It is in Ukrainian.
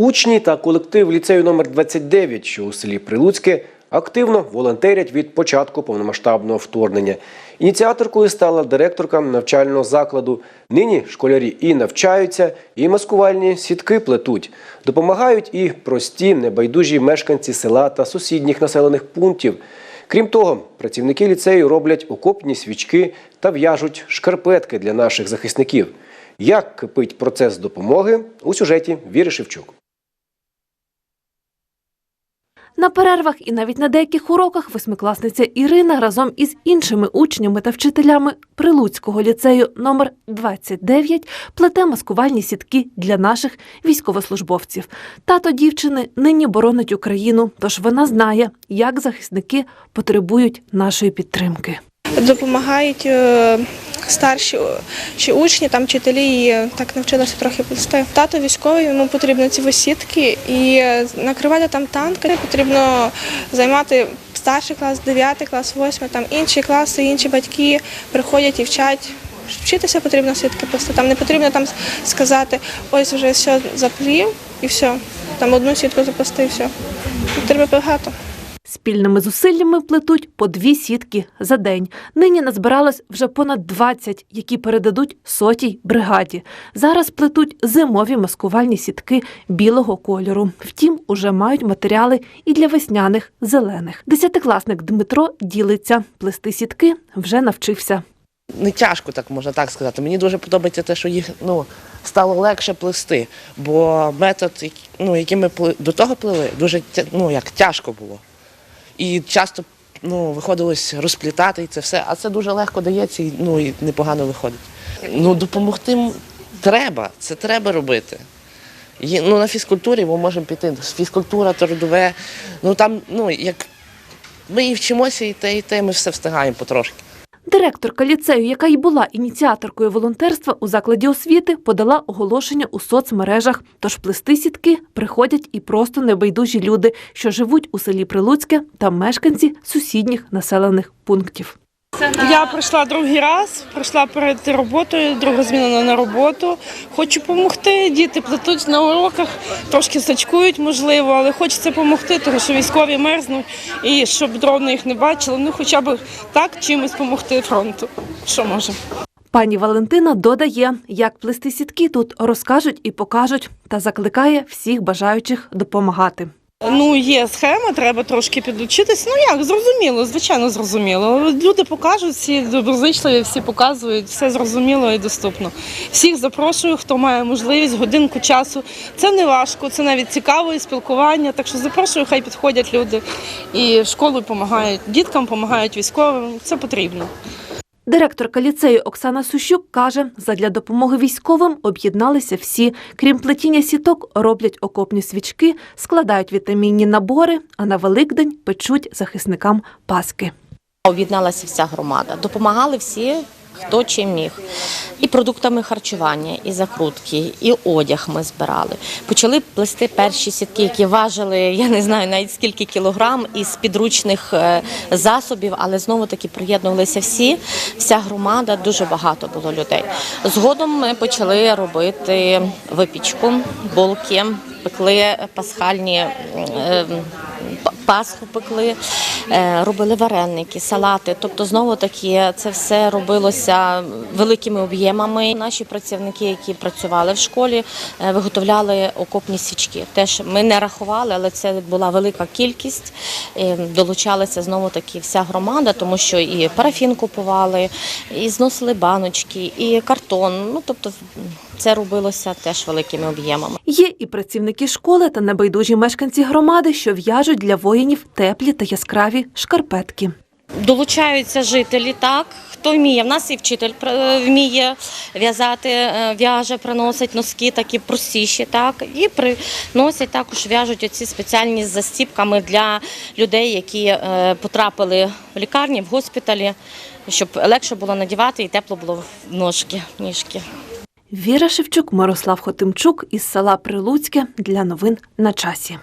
Учні та колектив ліцею номер 29, що у селі Прилуцьке, активно волонтерять від початку повномасштабного вторгнення. Ініціаторкою стала директорка навчального закладу. Нині школярі і навчаються, і маскувальні сітки плетуть. Допомагають і прості, небайдужі мешканці села та сусідніх населених пунктів. Крім того, працівники ліцею роблять окопні свічки та в'яжуть шкарпетки для наших захисників. Як кипить процес допомоги у сюжеті Віри Шевчук. На перервах і навіть на деяких уроках восьмикласниця Ірина разом із іншими учнями та вчителями Прилуцького ліцею номер 29 плете маскувальні сітки для наших військовослужбовців. Тато дівчини нині боронить Україну, тож вона знає, як захисники потребують нашої підтримки. допомагають е, старші чи учні, там вчителі е, так навчилися трохи плести. Тато військовий, йому потрібно ці висітки і е, накривати там танки. Потрібно займати старший клас, 9 клас, 8, там інші класи, інші батьки приходять і вчать. Вчитися потрібно сітки плести. Там не потрібно там сказати, ось вже все заплів і все. Там одну сітку заплести і все. Треба багато. Спільними зусиллями плетуть по дві сітки за день. Нині назбиралось вже понад 20, які передадуть сотій бригаді. Зараз плетуть зимові маскувальні сітки білого кольору. Втім, уже мають матеріали і для весняних зелених. Десятикласник Дмитро ділиться. Плести сітки вже навчився. не тяжко, так можна так сказати. Мені дуже подобається те, що їх ну, стало легше плести, бо метод, ну, який ми до того плели, дуже ну, як тяжко було. І часто ну, виходилось розплітати і це все, а це дуже легко дається і, ну, і непогано виходить. Ну, допомогти треба, це треба робити. Є, ну, на фізкультурі ми можемо піти. Фізкультура, трудове, ну там, ну, як ми і вчимося, і те, і те, ми все встигаємо потрошки. Директорка ліцею, яка й була ініціаторкою волонтерства у закладі освіти, подала оголошення у соцмережах. Тож плести сітки приходять і просто небайдужі люди, що живуть у селі Прилуцьке та мешканці сусідніх населених пунктів. Я прийшла другий раз, прийшла перед роботою, друга зміна на роботу. Хочу допомогти. Діти плетуть на уроках, трошки сачкують, можливо, але хочеться допомогти, тому що військові мерзнуть і щоб дрони їх не бачили. Ну хоча б так чимось допомогти фронту. Що можемо. Пані Валентина додає, як плести сітки тут розкажуть і покажуть, та закликає всіх бажаючих допомагати. Ну, є схема, треба трошки підучитись. Ну як, зрозуміло, звичайно, зрозуміло. Люди покажуть, всі доброзичливі, всі показують, все зрозуміло і доступно. Всіх запрошую, хто має можливість, годинку часу. Це не важко, це навіть цікаво і спілкування. Так що запрошую, хай підходять люди і в школу допомагають, діткам допомагають військовим. Це потрібно. Директорка ліцею Оксана Сущук каже, задля допомоги військовим об'єдналися всі. Крім плетіння сіток, роблять окопні свічки, складають вітамінні набори, а на Великдень печуть захисникам паски. Об'єдналася вся громада. Допомагали всі, хто чим міг. І продуктами харчування, і закрутки, і одяг ми збирали. Почали плести перші сітки, які важили, я не знаю навіть скільки кілограм із підручних е, засобів, але знову таки приєднувалися всі, вся громада, дуже багато було людей. Згодом ми почали робити випічку, булки, пекли пасхальні. е, Пасху пекли, робили вареники, салати. Тобто, знову таки, це все робилося великими об'ємами. Наші працівники, які працювали в школі, е, виготовляли окопні свічки. Теж ми не рахували, але це була велика кількість. Е, Долучалася знову таки вся громада, тому що і парафін купували, і зносили баночки, і картон. Ну тобто, це робилося теж великими об'ємами. Є і працівники школи та небайдужі мешканці громади, що в'яжуть для воїнів теплі та яскраві шкарпетки. Долучаються жителі, так хто вміє. В нас і вчитель е, вміє в'язати, е, в'яже, приносить носки, такі простіші, так і приносять також в'яжуть оці спеціальні з застіпками для людей, які е, потрапили в лікарні, в госпіталі, щоб легше було надівати і тепло було в ножки, ніжки. Віра Шевчук, Мирослав Хотимчук із села Прилуцьке для новин на часі.